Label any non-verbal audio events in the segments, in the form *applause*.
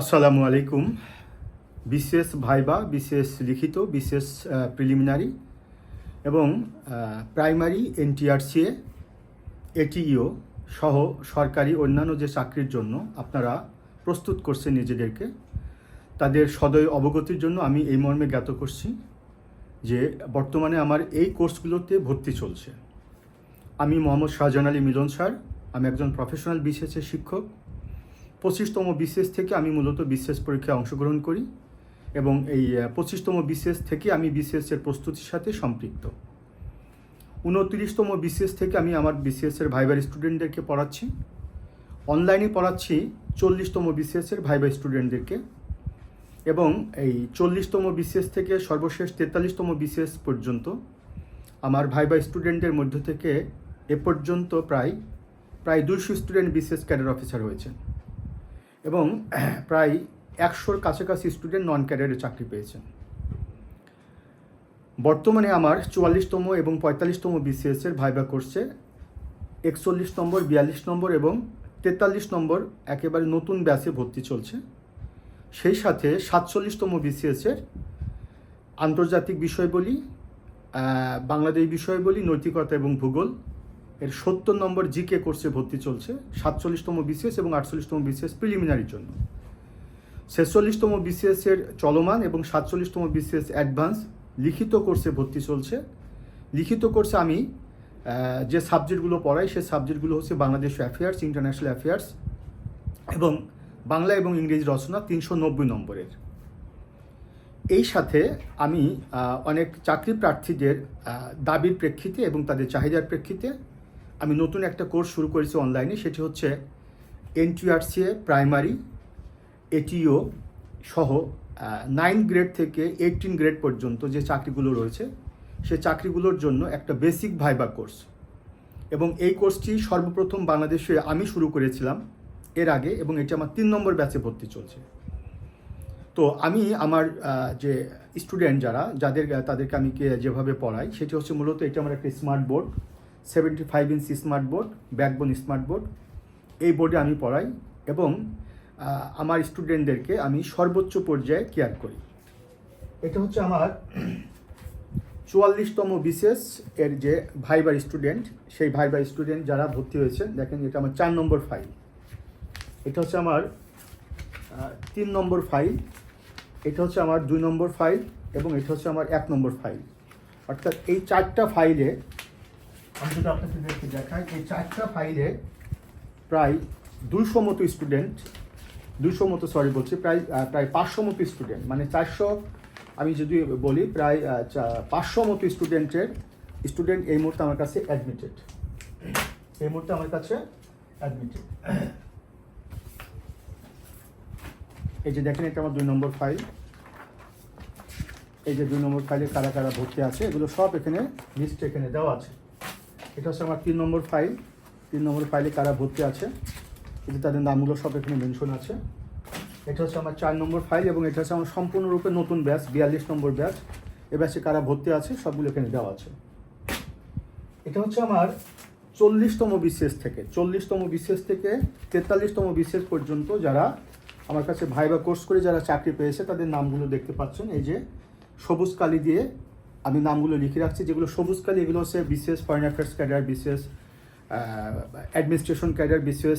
আসসালামু আলাইকুম। বিশেষ ভাইবা, বিশেষ লিখিত, বিশেষ প্রিলিমিনারি এবং প্রাইমারি এনটিআরসিএ এটিইও সহ সরকারি অন্যান্য যে চাকরির জন্য আপনারা প্রস্তুত করছেন নিজেদেরকে, তাদের সদয় অবগতির জন্য আমি এই মর্মে জ্ঞাত করছি যে বর্তমানে আমার এই কোর্সগুলোতে ভর্তি চলছে। আমি মোহাম্মদ শাহজাহান আলী মিলন স্যার, আমি একজন প্রফেশনাল বিশেষের শিক্ষক। পঁচিশতম বিশেষ থেকে আমি মূলত বিশেষ পরীক্ষায় অংশগ্রহণ করি এবং এই পঁচিশতম বিশেষ থেকে আমি বিশেষের প্রস্তুতির সাথে সম্পৃক্ত। উনত্রিশতম বিশেষ থেকে আমি আমার বিসিএসের ভাইবার স্টুডেন্টদেরকে পড়াচ্ছি। অনলাইনে পড়াচ্ছি চল্লিশতম বিসিএসের ভাইবার স্টুডেন্টদেরকে এবং এই চল্লিশতম বিসিএস থেকে সর্বশেষ তেতাল্লিশতম বিসিএস পর্যন্ত আমার ভাইবা স্টুডেন্টদের মধ্য থেকে এ পর্যন্ত প্রায় প্রায় দুইশো স্টুডেন্ট বিসিএস ক্যাডার অফিসার হয়েছেন। এবং *clears throat* প্রায় একশোর কাছাকাছি স্টুডেন্ট নন ক্যাডারে চাকরি পেয়েছেন। বর্তমানে আমার চুয়াল্লিশতম এবং পঁয়তাল্লিশতম বিসিএসের ভাইবা কোর্সে একচল্লিশ নম্বর বিয়াল্লিশ নম্বর এবং তেতাল্লিশ নম্বর একেবারে নতুন ব্যাচে ভর্তি চলছে। সেই সাথে সাতচল্লিশতম বিসিএসের আন্তর্জাতিক বিষয়বলী আহ, বাংলাদেশ বিষয়বলী নৈতিকতা এবং ভূগোল এর সত্তর নম্বর জিকে কোর্সে ভর্তি চলছে, সাতচল্লিশতম বিসিএস এবং আটচল্লিশতম বিসিএস প্রিলিমিনারির জন্য। ছেচল্লিশতম বিসিএস এর চলমান এবং সাতচল্লিশতম বিসিএস অ্যাডভান্স লিখিত কোর্সে ভর্তি চলছে। লিখিত কোর্সে আমি যে সাবজেক্টগুলো পড়াই সে সাবজেক্টগুলো হচ্ছে বাংলাদেশ অ্যাফেয়ার্স ইন্টারন্যাশনাল অ্যাফেয়ার্স এবং বাংলা এবং ইংরেজি রচনা তিনশো নব্বই নম্বরের। এই সাথে আমি অনেক চাকরি প্রার্থীদের দাবির প্রেক্ষিতে এবং তাদের চাহিদার প্রেক্ষিতে আমি নতুন একটা কোর্স শুরু করেছি অনলাইনে, সেটি হচ্ছে এনটিআরসিএ প্রাইমারি এটিও সহ নাইন গ্রেড থেকে এইটিন গ্রেড পর্যন্ত যে চাকরিগুলো রয়েছে, সে চাকরিগুলোর জন্য একটা বেসিক ভাইবা কোর্স এবং এই কোর্সটি সর্বপ্রথম বাংলাদেশে আমি শুরু করেছিলাম এর আগে এবং এটি আমার তিন নম্বর ব্যাচে ভর্তি চলছে। তো আমি আমার যে স্টুডেন্ট যারা, যাদের, তাদেরকে আমি যেভাবে পড়াই, সেটি হচ্ছে মূলত এটা আমার একটা smart board seventy five inch smart board backbone smart board এই বোর্ডে আমি পড়াই এবং আমার স্টুডেন্টদেরকে আমি সর্বোচ্চ পর্যায়ে কেয়ার করি। এটা হচ্ছে আমার চুয়াল্লিশতম বিশেষ এর যে ভাইবার স্টুডেন্ট সেই ভাইবার স্টুডেন্ট যারা ভর্তি হয়েছে দেখেন এটা আমার চার নম্বর ফাইল এটা হচ্ছে আমার তিন নম্বর ফাইল এটা হচ্ছে আমার দুই নম্বর ফাইল এবং এটা হচ্ছে আমার এক নম্বর ফাইল অর্থাৎ এই চারটা ফাইলে আমি যদি আপনাদেরকে দেখাই, এই চারটা ফাইলে প্রায় দুইশো মতো স্টুডেন্ট দুইশো মতো সরি বলছি, প্রায় প্রায় পাঁচশো মতো স্টুডেন্ট মানে চারশো, আমি যদি বলি, প্রায় পাঁচশো মতো স্টুডেন্টের স্টুডেন্ট এই মুহূর্তে আমার কাছে অ্যাডমিটেড এই মুহূর্তে আমার কাছে অ্যাডমিটেড এই যে দেখেন, এটা আমার দুই নম্বর ফাইল এই যে দুই নম্বর ফাইলে কারা কারা ভর্তি আছে, এগুলো সব এখানে লিস্ট এখানে দেওয়া আছে। এটা হচ্ছে আমার তিন নম্বর ফাইল তিন নম্বর ফাইলে কারা ভর্তি আছে যে তাদের নামগুলো সব এখানে মেনশন আছে। এটা হচ্ছে আমার চার নম্বর ফাইল এবং এটা হচ্ছে আমার সম্পূর্ণরূপে নতুন ব্যাচ বিয়াল্লিশ নম্বর ব্যাচ এ ব্যাচে কারা ভর্তি আছে, সবগুলো এখানে দেওয়া আছে। এটা হচ্ছে আমার চল্লিশতম বিশেষ থেকে, চল্লিশতম বিশেষ থেকে তেতাল্লিশতম বিশেষ পর্যন্ত যারা আমার কাছে ভাইবা কোর্স করে যারা চাকরি পেয়েছে, তাদের নামগুলো দেখতে পাচ্ছেন। এই যে সবুজ কালি দিয়ে আমি নামগুলো লিখে রাখছি, যেগুলো সবুজ কালি এগুলো হচ্ছে বিশেষ ফরেন অ্যাফেয়ার্স ক্যাডার বিশেষ অ্যাডমিনিস্ট্রেশন ক্যাডার বিশেষ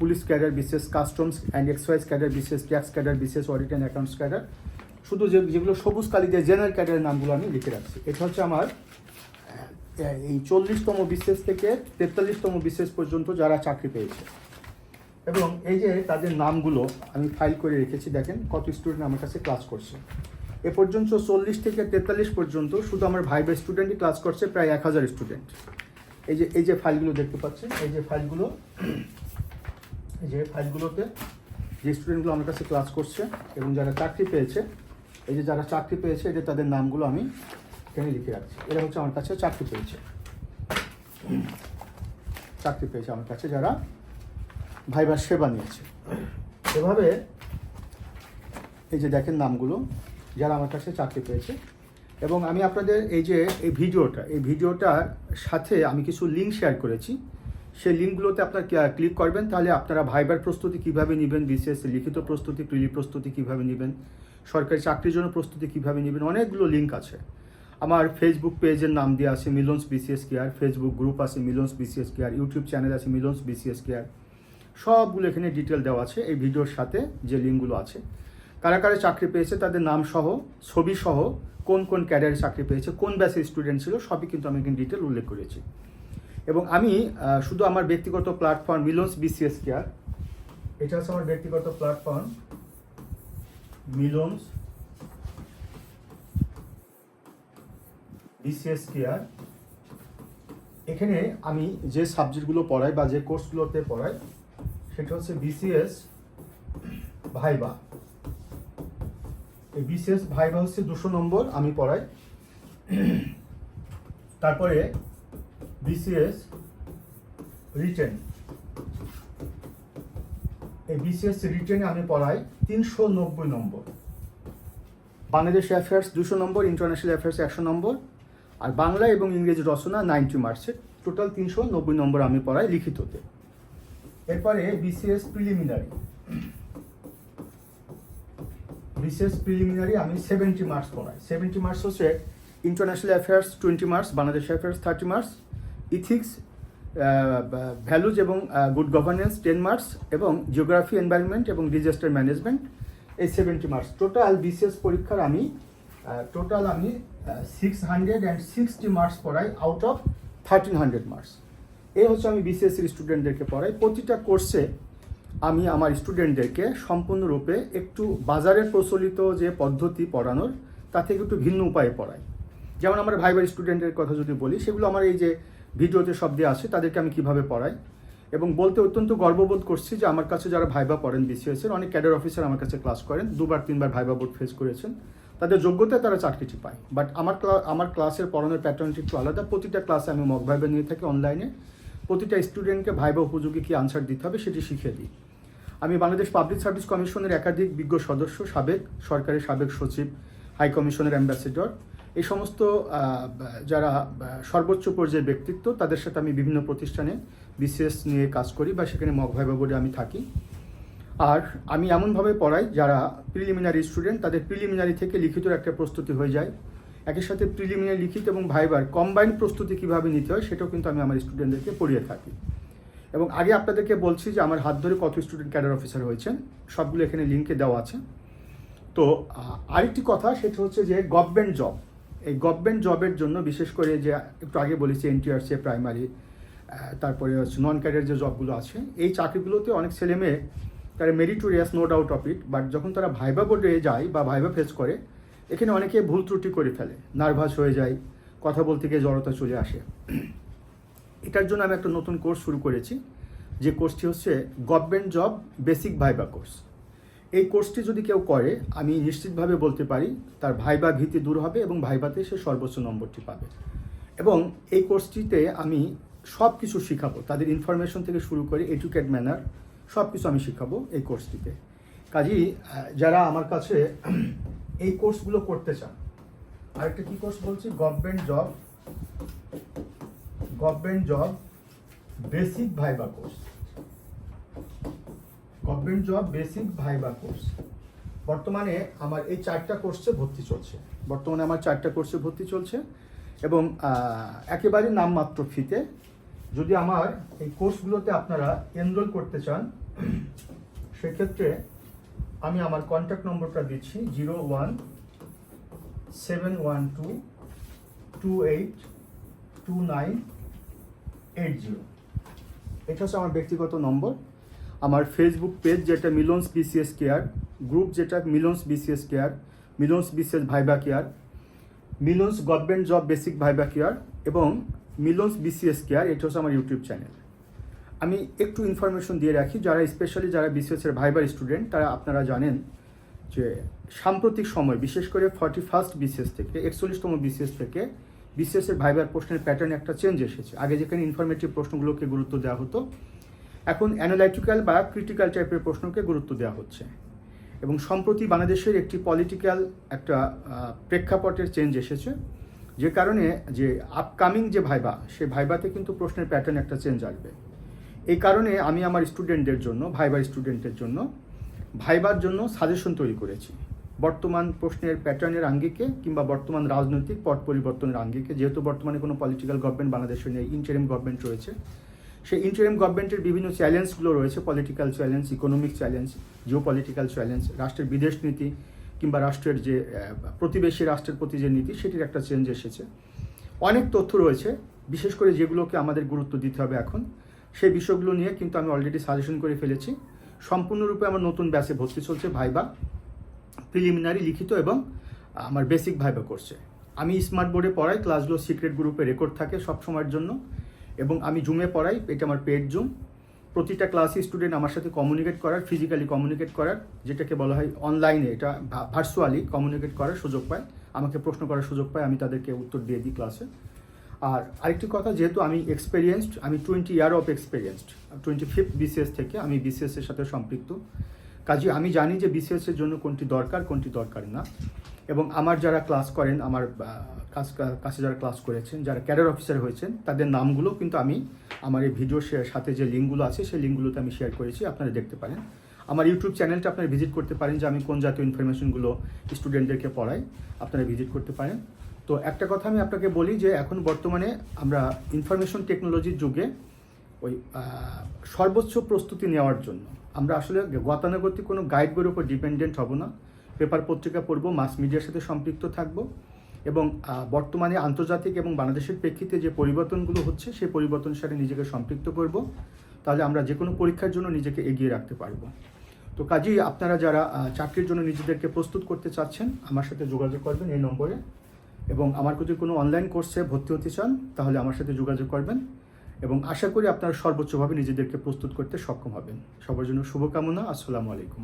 পুলিশ ক্যাডার বিশেষ কাস্টমস অ্যান্ড এক্সাইজ ক্যাডার বিশেষ ট্যাক্স ক্যাডার বিশেষ অডিট অ্যান্ড অ্যাকাউন্টস ক্যাডার শুধু যে, যেগুলো সবুজ কালি দিয়ে জেনারেল ক্যাডারের নামগুলো আমি লিখে রাখছি। এটা হচ্ছে আমার এই চল্লিশতম বিশেষ থেকে তেতাল্লিশতম বিশেষ পর্যন্ত যারা চাকরি পেয়েছে। এবং এই যে তাদের নামগুলো আমি ফাইল করে রেখেছি, দেখেন কত স্টুডেন্ট আমার কাছে ক্লাস করছে। এ পর্যন্ত চল্লিশ থেকে তেতাল্লিশ পর্যন্ত শুধু আমার ভাইবা স্টুডেন্টই ক্লাস করছে, প্রায় এক হাজার স্টুডেন্ট এই যে এই যে ফাইলগুলো দেখতে পাচ্ছেন, এই যে ফাইলগুলো এই যে ফাইলগুলোতে যে স্টুডেন্টগুলো আমার কাছে ক্লাস করছে এবং যারা চাকরি পেয়েছে, এই যে যারা চাকরি পেয়েছে যে তাদের নামগুলো আমি এখানে লিখে রাখছি। এরা হচ্ছে আমার কাছে চাকরি পেয়েছে। চাকরি পেয়েছে আমার কাছে যারা ভাইবার সেবা নিয়েছে। এভাবে এই যে দেখেন নামগুলো যারা আমার কাছে চাকরি পেয়েছে। এবং আমি আপনাদের এই যে, এই ভিডিওটা, এই ভিডিওটার সাথে আমি কিছু লিঙ্ক শেয়ার করেছি। সেই লিঙ্কগুলোতে আপনার ক্লিক করবেন, তাহলে আপনারা ভাইবার প্রস্তুতি কীভাবে নেবেন বিসিএস লিখিত প্রস্তুতি প্রিলি প্রস্তুতি কীভাবে নেবেন, সরকারি চাকরির জন্য প্রস্তুতি কীভাবে নেবেন, অনেকগুলো লিঙ্ক আছে। আমার ফেসবুক পেজের নাম দিয়ে আছে Milon's BCS care Facebook group আছে Milon's BCS care YouTube channel আছে মিলন্স বিসিএস কেয়ার সবগুলো এখানে ডিটেল দেওয়া আছে এই ভিডিওর সাথে যে লিঙ্কগুলো আছে। কারা কারা চাকরি পেয়েছে, তাদের নাম সহ, ছবি সহ কোন কোন ক্যারিয়ারে চাকরি পেয়েছে, কোন ব্যাচের স্টুডেন্ট ছিল, সবই কিন্তু আমি এখানে ডিটেল উল্লেখ করেছি। এবং আমি শুধু আমার ব্যক্তিগত প্ল্যাটফর্ম মিলন্স বিসিএস কেয়ার এটা হচ্ছে আমার ব্যক্তিগত প্ল্যাটফর্ম মিলন্স বিসিএস কেয়ার এখানে আমি যে সাবজেক্টগুলো পড়াই বা যে কোর্সগুলোতে পড়াই, সেটা হচ্ছে বিসিএস ভাইবা। বিসিএস ভাইবা হচ্ছে দুশো নম্বর, আমি পড়াই। তারপরে বিসিএস রিটেন। এই বিসিএস রিটেনে আমি পড়াই তিনশো নব্বই নম্বর। বাংলাদেশ অ্যাফেয়ার্স দুশো নম্বর ইন্টারন্যাশনাল অ্যাফেয়ার্স একশো নম্বর। আর বাংলা এবং ইংরেজি রচনা নাইনটি মার্কসের টোটাল তিনশো নব্বই নম্বর আমি পড়াই লিখিততে। এরপরে বিসিএস প্রিলিমিনারি বিসিএস প্রিলিমিনারি আমি সেভেন্টি মার্কস পড়াই। সেভেন্টি মার্কস হচ্ছে international affairs twenty marks Bangladesh affairs thirty marks ethics values এবং গুড গভর্নেন্স টেন মার্কস এবং জিওগ্রাফি এনভায়রনমেন্ট এবং ডিজাস্টার ম্যানেজমেন্ট এই সেভেন্টি মার্কস টোটাল বিসিএস পরীক্ষার আমি টোটাল আমি six hundred and sixty marks পড়াই out of thirteen hundred marks এই হচ্ছে আমি বিসিএসসির স্টুডেন্টদেরকে পড়াই। প্রতিটা কোর্সে আমি আমার স্টুডেন্টদেরকে সম্পূর্ণরূপে একটু বাজারের প্রচলিত যে পদ্ধতি পড়ানোর, তা থেকে একটু ভিন্ন উপায়ে পড়াই। যেমন আমার ভাইবার স্টুডেন্টের কথা যদি বলি, সেগুলো আমার এই যে ভিডিওতে সব দিয়ে আছে, তাদেরকে আমি কীভাবে পড়াই এবং বলতে অত্যন্ত গর্ববোধ করছি যে আমার কাছে যারা ভাইবা পড়েন বিসিএস এর অনেক ক্যাডার অফিসার আমার কাছে ক্লাস করেন, দুবার, তিনবার ভাইবা বোর্ড ফেস করেছেন। তাদের যোগ্যতায় তারা চাকরিটি পায়। বাট আমার আমার ক্লাসের পড়ানোর প্যাটার্নটি একটু আলাদা। প্রতিটা ক্লাসে আমি মক ভাইবা নিয়ে থাকি অনলাইনে প্রতিটা স্টুডেন্টকে ভাইবা উপযোগী কী আনসার দিতে হবে, সেটি শিখিয়ে দিই। আমি বাংলাদেশ পাবলিক সার্ভিস কমিশনের একাধিক বিজ্ঞ সদস্য, সাবেক সরকারের সাবেক সচিব হাই কমিশনের অ্যাম্বাসেডর এই সমস্ত যারা সর্বোচ্চ পর্যায়ের ব্যক্তিত্ব, তাদের সাথে আমি বিভিন্ন প্রতিষ্ঠানে বিসিএস নিয়ে কাজ করি বা সেখানে মগ ভাইবা আমি থাকি। আর আমি এমনভাবে পড়াই, যারা প্রিলিমিনারি স্টুডেন্ট তাদের প্রিলিমিনারি থেকে লিখিত একটা প্রস্তুতি হয়ে যায়। একই সাথে প্রিলিমিনারি লিখিত এবং ভাইবার কম্বাইন্ড প্রস্তুতি কীভাবে নিতে হয়, সেটাও কিন্তু আমি আমার স্টুডেন্টদেরকে পড়িয়ে থাকি। এবং আগে আপনাদেরকে বলছি যে আমার হাত ধরে কত স্টুডেন্ট ক্যাডার অফিসার হয়েছেন, সবগুলো এখানে লিঙ্কে দেওয়া আছে। তো আরেকটি কথা, সেটা হচ্ছে যে গভর্নমেন্ট জব এই গভর্নমেন্ট জবের জন্য বিশেষ করে যে একটু আগে বলেছি এনটিআরসি প্রাইমারি তারপরে হচ্ছে নন ক্যারিয়ার যে জবগুলো আছে, এই চাকরিগুলোতে অনেক ছেলে মেয়ে, তারা meritorious no doubt of it but যখন তারা ভাইবা বোর্ডে যায় বা ভাইবা ফেস করে, এখানে অনেকে ভুল ত্রুটি করে ফেলে নার্ভাস হয়ে যায়, কথা বলতে গিয়ে জড়তা চলে আসে। এটার জন্য আমি একটা নতুন কোর্স শুরু করেছি। যে কোর্সটি হচ্ছে government job basic viva course এই কোর্সটি যদি কেউ করে, আমি নিশ্চিতভাবে বলতে পারি তার ভাইবা ভীতি দূর হবে এবং ভাইবাতে সে সর্বোচ্চ নম্বরটি পাবে। এবং এই কোর্সটিতে আমি সব কিছু শেখাবো। তাদের ইনফরমেশন থেকে শুরু করে এডুকেট ম্যানার সব কিছু আমি শেখাবো এই কোর্সটিতে কাজেই যারা আমার কাছে এই কোর্সগুলো করতে চান, আরেকটা কি কোর্স বলছি? Government job government job basic viva course government job basic viva course বর্তমানে আমার এই চারটা কোর্সে ভর্তি চলছে। বর্তমানে আমার চারটা কোর্সে ভর্তি চলছে এবং একেবারে নামমাত্র ফিতে যদি আমার এই কোর্সগুলোতে আপনারা এনরোল করতে চান সেক্ষেত্রে আমি আমার কন্ট্যাক্ট নম্বরটা দিচ্ছি zero one seven one two two eight two nine eight zero এটা হচ্ছে আমার ব্যক্তিগত নম্বর। আমার ফেসবুক পেজ যেটা মিলন্স বিসিএস কেয়ার গ্রুপ যেটা Milon's BCS care Milon's BCS viva care Milon's government job basic viva care এবং মিলন্স বিসিএস কেয়ার এটা হচ্ছে আমার ইউটিউব চ্যানেল আমি একটু ইনফরমেশন দিয়ে রাখি, যারা স্পেশালি যারা বিসিএস এর ভাইবার স্টুডেন্ট তারা আপনারা জানেন যে সাম্প্রতিক সময়, বিশেষ করে ফর্টি ফার্স্ট বিসিএস থেকে, একচল্লিশতম বিসিএস থেকে বিসিএস এর ভাইবার প্রশ্নের প্যাটার্নে একটা চেঞ্জ এসেছে। আগে যেখানে ইনফরমেটিভ প্রশ্নগুলোকে গুরুত্ব দেওয়া হতো, এখন অ্যানালাইটিক্যাল বা ক্রিটিক্যাল টাইপের প্রশ্নকে গুরুত্ব দেওয়া হচ্ছে। এবং সম্প্রতি বাংলাদেশের একটি পলিটিক্যাল একটা প্রেক্ষাপটের চেঞ্জ এসেছে, যে কারণে যে আপকামিং যে ভাইবা, সে ভাইবাতে কিন্তু প্রশ্নের প্যাটার্ন একটা চেঞ্জ আসবে। এই কারণে আমি আমার স্টুডেন্টদের জন্য ভাইবার স্টুডেন্টের জন্য, ভাইবার জন্য সাজেশন তৈরি করেছি। বর্তমান প্রশ্নের প্যাটার্নের আঙ্গিকে কিংবা বর্তমান রাজনৈতিক পট পরিবর্তনের আঙ্গিকে, যেহেতু বর্তমানে কোনো পলিটিক্যাল গভর্নমেন্ট বাংলাদেশে নেই ইন্টারিম গভর্নমেন্ট রয়েছে। সেই ইন্টারিম গভর্নমেন্টের বিভিন্ন চ্যালেঞ্জগুলো রয়েছে political challenge economic challenge geopolitical challenge রাষ্ট্রের বিদেশ নীতি কিংবা রাষ্ট্রের যে প্রতিবেশী রাষ্ট্রের প্রতি যে নীতি, সেটির একটা চেঞ্জ এসেছে। অনেক তথ্য রয়েছে, বিশেষ করে যেগুলোকে আমাদের গুরুত্ব দিতে হবে এখন। সেই বিষয়গুলো নিয়ে কিন্তু আমি অলরেডি সাজেশন করে ফেলেছি। সম্পূর্ণরূপে আমার নতুন ব্যাচে ভর্তি চলছে ভাইবা। প্রিলিমিনারি লিখিত এবং আমার বেসিক ভাইবা করছে আমি স্মার্ট বোর্ডে পড়াই, ক্লাসগুলো সিক্রেট গ্রুপে রেকর্ড থাকে সব সময়ের জন্য। এবং আমি জুমে পড়াই, এটা আমার পেড জুম। প্রতিটা ক্লাসে স্টুডেন্ট আমার সাথে কমিউনিকেট করার ফিজিক্যালি কমিউনিকেট করার, যেটাকে বলা হয় অনলাইনে এটা ভার্চুয়ালি কমিউনিকেট করার সুযোগ পায়। আমাকে প্রশ্ন করার সুযোগ পায়, আমি তাদেরকে উত্তর দিয়ে দিই ক্লাসে আর আরেকটি কথা, যেহেতু আমি এক্সপেরিয়েন্সড আমি twenty year of experienced twenty fifth BCS থেকে আমি বিসিএস এর সাথে সম্পৃক্ত। কাজে আমি জানি যে বিসিএস এর জন্য কোনটি দরকার কোনটি দরকার না। এবং আমার যারা ক্লাস করেন, আমার কাছে যারা ক্লাস করেছেন, যারা ক্যাডার অফিসার হয়েছেন, তাদের নামগুলো কিন্তু আমি আমার এই ভিডিওর সাথে যে লিঙ্কগুলো আছে, সেই লিঙ্কগুলোতে আমি শেয়ার করেছি, আপনারা দেখতে পারেন। আমার ইউটিউব চ্যানেলটা আপনারা ভিজিট করতে পারেন যে আমি কোন জাতীয় ইনফরমেশনগুলো স্টুডেন্টদেরকে পড়াই, আপনারা ভিজিট করতে পারেন। তো একটা কথা আমি আপনাকে বলি যে এখন বর্তমানে আমরা ইনফরমেশন টেকনোলজির যুগে ওই সর্বোচ্চ প্রস্তুতি নেওয়ার জন্য আমরা আসলে গতানুগতিক কোনো গাইড বইয়ের উপর ডিপেন্ডেন্ট হব না। পেপার পত্রিকা পড়ব মাস মিডিয়ার সাথে সম্পৃক্ত থাকব এবং বর্তমানে আন্তর্জাতিক এবং বাংলাদেশের প্রেক্ষিতে যে পরিবর্তনগুলো হচ্ছে, সেই পরিবর্তনের সাথে নিজেকে সম্পৃক্ত করব। তাহলে আমরা যে কোনো পরীক্ষার জন্য নিজেকে এগিয়ে রাখতে পারব। তো কাজেই আপনারা যারা চাকরির জন্য নিজেদেরকে প্রস্তুত করতে চাচ্ছেন, আমার সাথে যোগাযোগ করবেন এই নম্বরে। এবং আমার যদি কোনো অনলাইন কোর্সে ভর্তি হতে চান, তাহলে আমার সাথে যোগাযোগ করবেন। এবং আশা করি আপনারা সর্বোচ্চভাবে নিজেদেরকে প্রস্তুত করতে সক্ষম হবেন। সবার জন্য শুভকামনা, আসসালামু আলাইকুম।